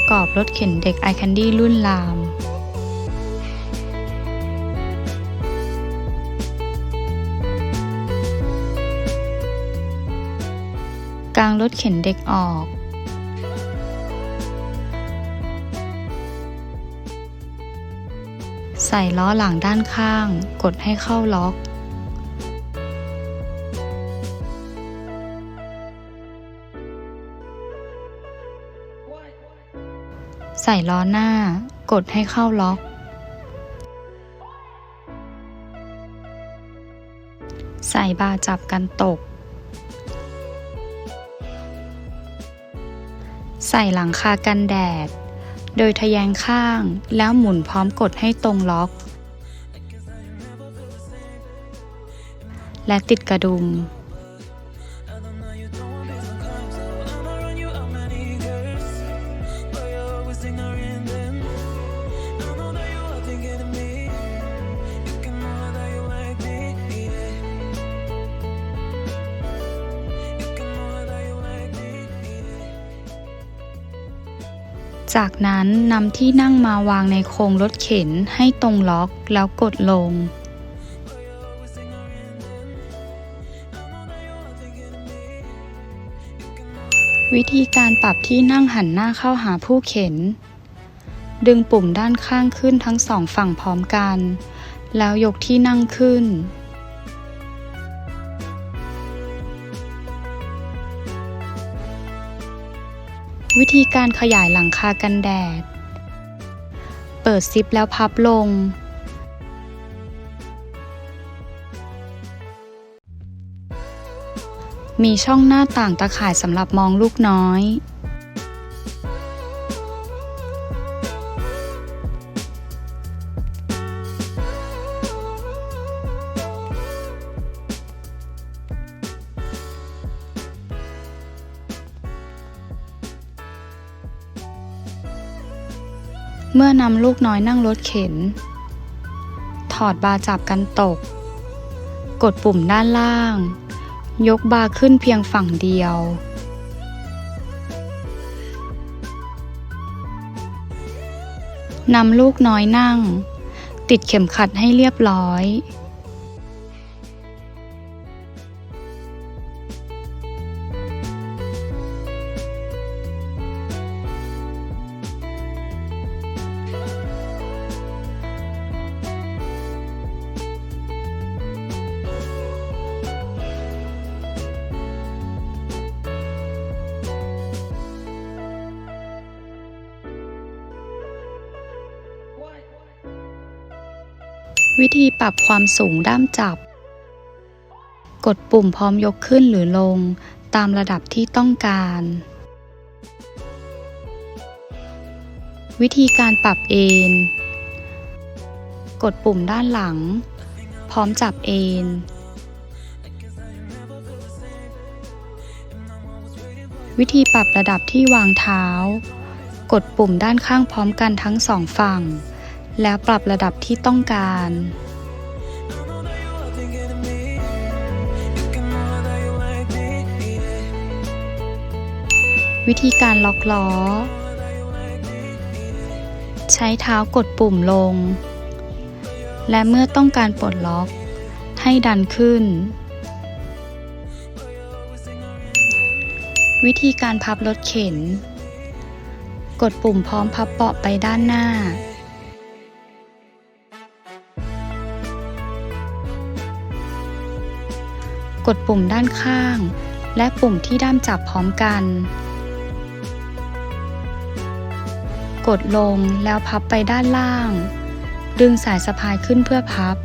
ประกอบรถเข็นเด็ก i Candy รุ่นราม กลางรถเข็นเด็กออก ใส่ล้อหลังด้านข้าง กดให้เข้าล็อก ใส่ล้อหน้า กดให้เข้าล็อก ใส่บาร์จับกันตก ใส่หลังคากันแดด โดยทะแยงข้างแล้วหมุนพร้อมกดให้ตรงล็อก และติดกระดุม จากนั้นนำที่นั่งมาวางในโครงรถเข็นให้ตรงล็อกแล้วกดลง วิธีการปรับที่นั่งหันหน้าเข้าหาผู้เข็น ดึงปุ่มด้านข้างขึ้นทั้งสองฝั่งพร้อมกัน แล้วยกที่นั่งขึ้น วิธีการขยายหลังคากันแดด เปิดซิปแล้วพับลง มีช่องหน้าต่างตะข่ายสำหรับมองลูกน้อย เมื่อนำลูกน้อยนั่งรถเข็น ถอดบาจับกันตก กดปุ่มด้านล่าง ยกบาขึ้นเพียงฝั่งเดียว นำลูกน้อยนั่ง ติดเข็มขัดให้เรียบร้อย วิธีปรับความสูงด้ามจับ กดปุ่มพร้อมยกขึ้นหรือลงตามระดับที่ต้องการ วิธีการปรับเอน กดปุ่มด้านหลัง พร้อมจับเอนวิธีปรับระดับที่วางเท้า กดปุ่มด้านข้างพร้อมกันทั้งสองฝั่ง แล้วปรับระดับที่ต้องการ วิธีการล็อกล้อ ใช้เท้ากดปุ่มลง และเมื่อต้องการปลดล็อก ให้ดันขึ้น วิธีการพับรถเข็น กดปุ่มพร้อมพับเบาะไปด้านหน้า กดปุ่มด้านข้าง และปุ่มที่ด้ามจับพร้อมกัน กดลงแล้วพับไปด้านล่าง ดึงสายสะพายขึ้นเพื่อพับ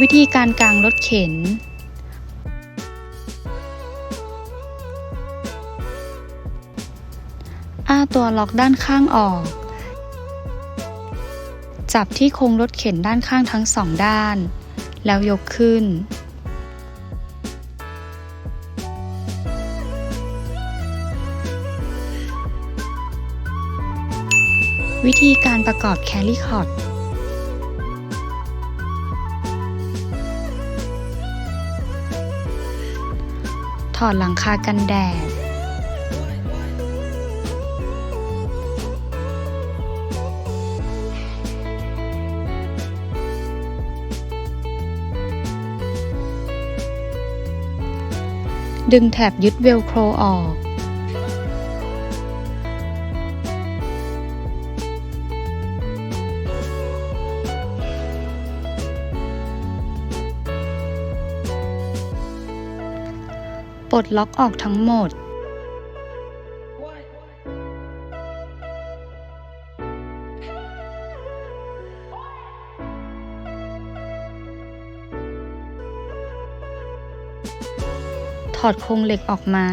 วิธีการกางรถเข็น ตัวล็อกด้านข้างออก จับที่โครงรถเข็นด้านข้างทั้งสองด้าน แล้วยกขึ้น วิธีการประกอบแคลิคอร์ดถอดหลังคากันแดด ดึงแถบยึดเวลโครออก ปลดล็อกออกทั้งหมด อดโครงเหล็กออกมา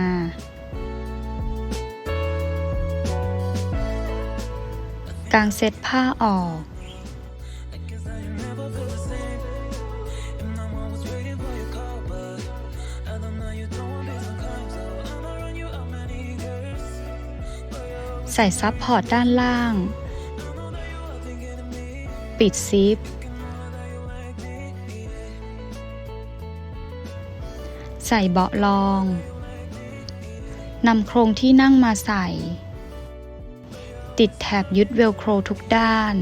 กางเซ็ตผ้าออก ใส่ซับพอร์ตด้านล่าง ปิดซิป ใส่เบาะรองนำโครงที่นั่งมาใส่ ติดแถบยึดเวลโครทุกด้าน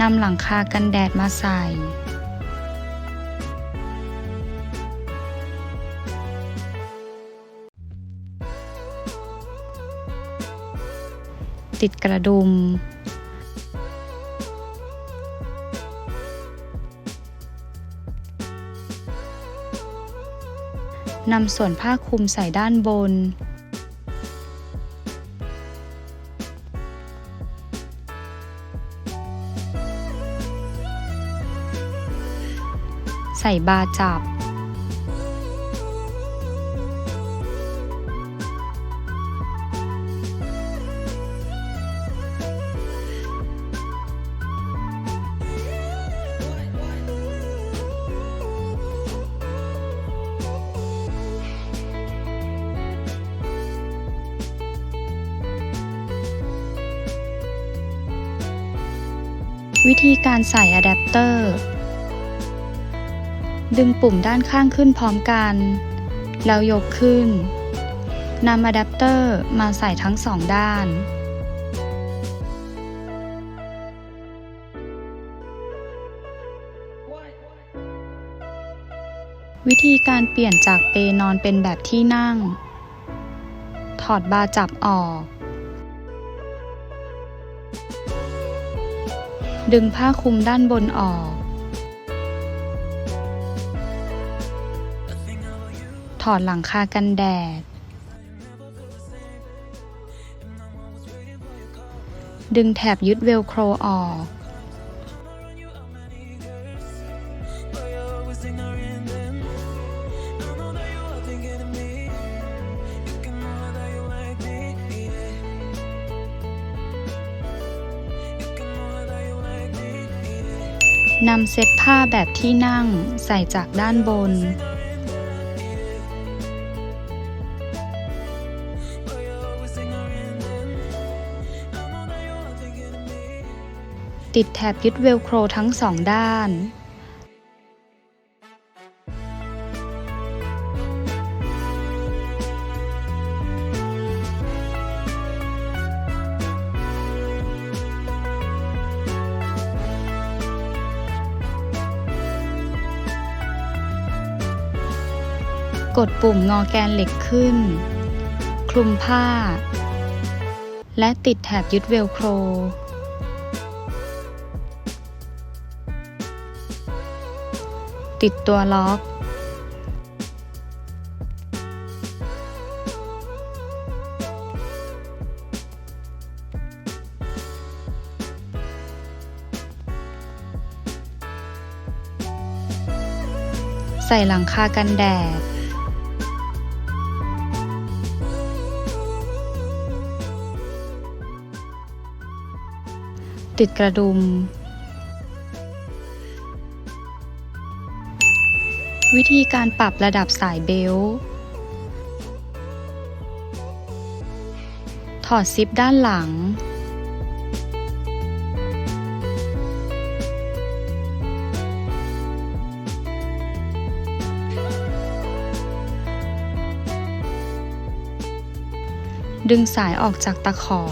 นำหลังคากันแดดมาใส่ติดกระดุม นำส่วนผ้าคลุมใส่ด้านบน ส่บาจับ วิธีการใส่อะแดปเตอร์ ดึงปุ่มด้านข้างขึ้นพร้อมกัน แล้วยกขึ้นนำอะแดปเตอร์มาใส่ทั้งสองด้าน วิธีการเปลี่ยนจากเปนอนเป็นแบบที่นั่ง ถอดบาร์จับออก ดึงผ้าคลุมด้านบนออก อดหลังคากันแดด ดึงแถบยึดเวลโครออก นำเซตผ้าแบบที่นั่งใส่จากด้านบน ติดแถบยึดเวลโครทั้งสองด้านกดปุ่มงอแกนเหล็กขึ้น คลุมผ้า และติดแถบยึดเวลโคร ติดตัวล็อกใส่หลังคากันแดด ติดกระดุม วิธีการปรับระดับสายเบลต์ถอดซิปด้านหลัง ดึงสายออกจากตะขอ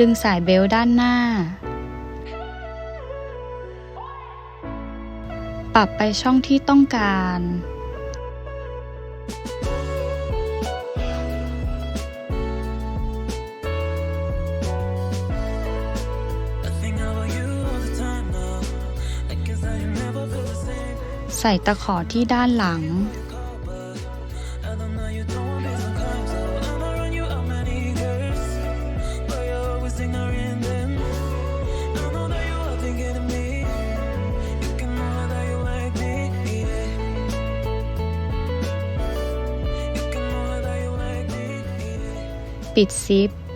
ดึงสายเบลด้านหน้า ปรับไปช่องที่ต้องการ ใส่ตะขอที่ด้านหลัง It's Pitsip